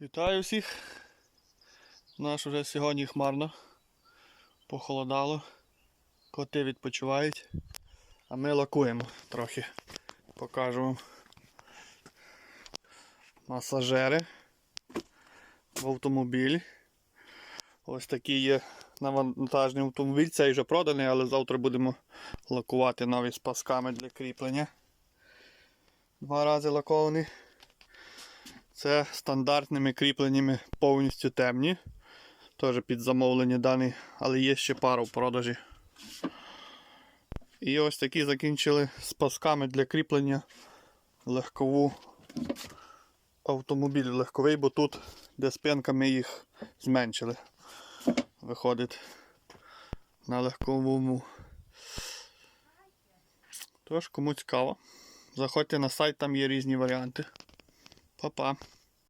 Вітаю всіх. У нас вже сьогодні хмарно. Похолодало. Коти відпочивають. А ми лакуємо трохи. Покажу вам. Масажери в автомобілі. Ось такий є навантажний автомобіль. Цей вже проданий, але завтра будемо лакувати нові з пасками для кріплення. Два рази лакований. Це стандартними кріпленнями повністю темні. Теж під замовлення даний, але є ще пара в продажі. І ось такі закінчили з пасками для кріплення легкову автомобіль легковий, бо тут, де спинка, ми їх зменшили. Виходить на легковому. Тож, кому цікаво, заходьте на сайт, там є різні варіанти. Па-па.